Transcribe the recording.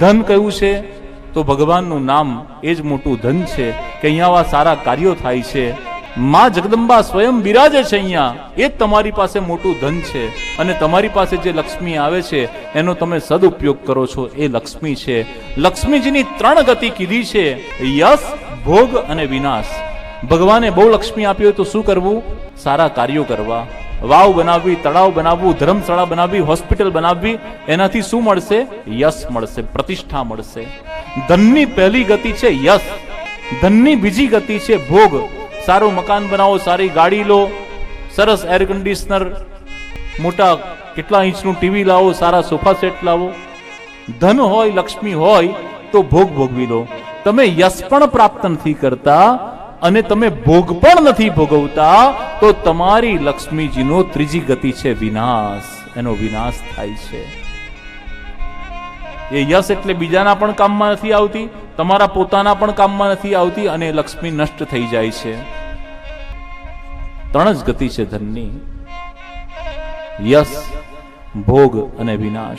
ધન કયું છે? તો ભગવાનનું નામ એ જ મોટું ધન છે કે અહીંયા આવા સારા કાર્યો થાય છે. માં જગદંબા સ્વયં બિરાજે છે અહીંયા. એ જ તમારી પાસે મોટું ધન છે. અને તમારી પાસે જે લક્ષ્મી આવે છે, એનો તમે સદુપયોગ કરો છો. એ લક્ષ્મી છે. લક્ષ્મીજીની ત્રણ ગતિ કીધી છે. યશ, ભોગ અને વિનાશ. ભગવાને બહુ લક્ષ્મી આપી હોય તો શું કરવું? સારા કાર્યો કરવા. વાવ બનાવવી, તળાવ બનાવવું, ધર્મશાળા બનાવવી, હોસ્પિટલ બનાવવી, એનાથી શું મળશે? યશ મળશે, પ્રતિષ્ઠા મળશે. ધનની પહેલી ગતિ છે યશ. ધનની બીજી ગતિ છે ભોગ. સારું મકાન બનાવો, સારી ગાડી લો, સરસ એર કન્ડિશનર મોટા કેટલા ઇંચનું ટીવી લાવો, સારા સોફા સેટ લાવો. ધન હોય, લક્ષ્મી હોય, તો ભોગ ભોગવી લો. તમે યશ પણ પ્રાપ્ત નથી કરતા અને તમે ભોગ પણ નથી ભોગવતા, તો તમારી લક્ષ્મીજીનો ત્રીજી ગતિ છે વિનાશ. એનો વિનાશ થાય છે. એ યશ એટલે બીજાના પણ કામમાં નથી આવતી, તમારા પોતાના પણ કામમાં નથી આવતી અને લક્ષ્મી નષ્ટ થઈ જાય છે. ત્રણ જ ગતિ છે ધનની. યશ, ભોગ અને વિનાશ.